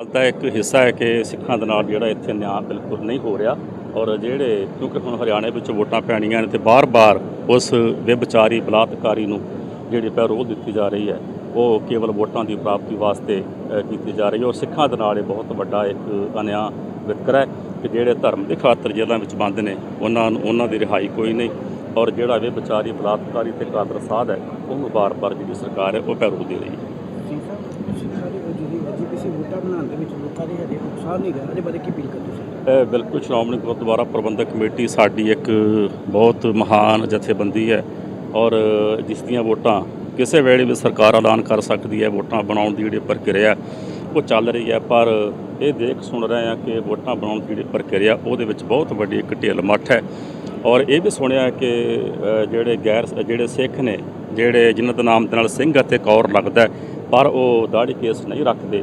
ਦਾ ਇੱਕ ਹਿੱਸਾ ਹੈ ਕਿ ਸਿੱਖਾਂ ਦੇ ਨਾਲ ਜਿਹੜਾ ਇੱਥੇ ਨਿਆਂ ਬਿਲਕੁਲ ਨਹੀਂ ਹੋ ਰਿਹਾ ਔਰ ਜਿਹੜੇ ਕਿਉਂਕਿ ਹੁਣ ਹਰਿਆਣੇ ਵਿੱਚ ਵੋਟਾਂ ਪੈਣੀਆਂ ਨੇ ਤੇ ਬਾਰ-ਬਾਰ ਉਸ ਵਿਭਚਾਰੀ, ਬਲਾਤਕਾਰੀ ਨੂੰ ਜਿਹੜੀ ਪੈਰੋਲ ਦਿੱਤੀ ਜਾ ਰਹੀ ਹੈ, ਉਹ ਕੇਵਲ ਵੋਟਾਂ ਦੀ ਪ੍ਰਾਪਤੀ ਵਾਸਤੇ ਕੀਤੀ ਜਾ ਰਹੀ ਹੈ ਔਰ ਸਿੱਖਾਂ ਦੇ ਨਾਲ ਇਹ ਬਹੁਤ ਵੱਡਾ ਇੱਕ ਅਨਿਆਂ ਵਿਤਕਰਾ ਹੈ ਕਿ ਜਿਹੜੇ ਧਰਮ ਦੇ ਖਾਤਰ ਜੇਲ੍ਹਾਂ ਵਿੱਚ ਬੰਦ ਨੇ, ਉਹਨਾਂ ਨੂੰ, ਉਹਨਾਂ ਦੀ ਰਿਹਾਈ ਕੋਈ ਨਹੀਂ ਔਰ ਜਿਹੜਾ ਵਿਭਚਾਰੀ, ਬਲਾਤਕਾਰੀ ਤੇ ਕਾਦਰ ਸਾਧ ਹੈ, ਉਹਨੂੰ ਬਾਰ-ਬਾਰ ਜਿਹੜੀ ਸਰਕਾਰ ਹੈ, ਉਹ ਪੈਰੋਲ ਦੇ ਰਹੀ ਹੈ ਸਿੰਘ ਸਾਹਿਬ ਸਿੱਖਾਂ ਦੀ ਜਿਹੜੀ ਐਜੀਪੀਸੀ ਬਣਾਉਣ ਦੇ ਵਿੱਚ ਲੋਕਾਂ ਦੀ ਹਜੇ ਉਤਸ਼ਾਹ ਨਹੀਂ ਗਾ ਇਹਦੇ ਬਾਰੇ ਕੀ ਅਪੀਲ ਕਰਦੇ ਤੁਸੀਂ? ਇਹ ਬਿਲਕੁਲ ਸ਼੍ਰੋਮਣੀ ਗੁਰਦੁਆਰਾ ਪ੍ਰਬੰਧਕ ਕਮੇਟੀ ਸਾਡੀ ਇੱਕ ਬਹੁਤ ਮਹਾਨ ਜਥੇਬੰਦੀ ਹੈ ਔਰ ਜਿਸ ਦੀਆਂ ਵੋਟਾਂ ਕਿਸੇ ਵੇਲੇ ਵੀ ਸਰਕਾਰ ਐਲਾਨ ਕਰ ਸਕਦੀ ਹੈ, ਵੋਟਾਂ ਬਣਾਉਣ ਦੀ ਜਿਹੜੀ ਪ੍ਰਕਿਰਿਆ ਉਹ ਚੱਲ ਰਹੀ ਹੈ, ਪਰ ਇਹ ਦੇਖ ਸੁਣ ਰਹੇ ਹਾਂ ਕਿ ਵੋਟਾਂ ਬਣਾਉਣ ਦੀ ਜਿਹੜੀ ਪ੍ਰਕਿਰਿਆ ਉਹਦੇ ਵਿੱਚ ਬਹੁਤ ਵੱਡੀ ਇੱਕ ਢਿੱਲ ਮੱਠ ਹੈ ਔਰ ਇਹ ਵੀ ਸੁਣਿਆ ਕਿ ਜਿਹੜੇ ਗੈਰ ਜਿਹੜੇ ਸਿੱਖ ਨੇ, ਜਿਹੜੇ ਜਿਨ੍ਹਾਂ ਦਾ ਨਾਮ ਦੇ ਨਾਲ ਸਿੰਘ ਅਤੇ ਕੌਰ ਲੱਗਦਾ ਪਰ ਉਹ ਦਾੜੀ ਕੇਸ ਨਹੀਂ ਰੱਖਦੇ।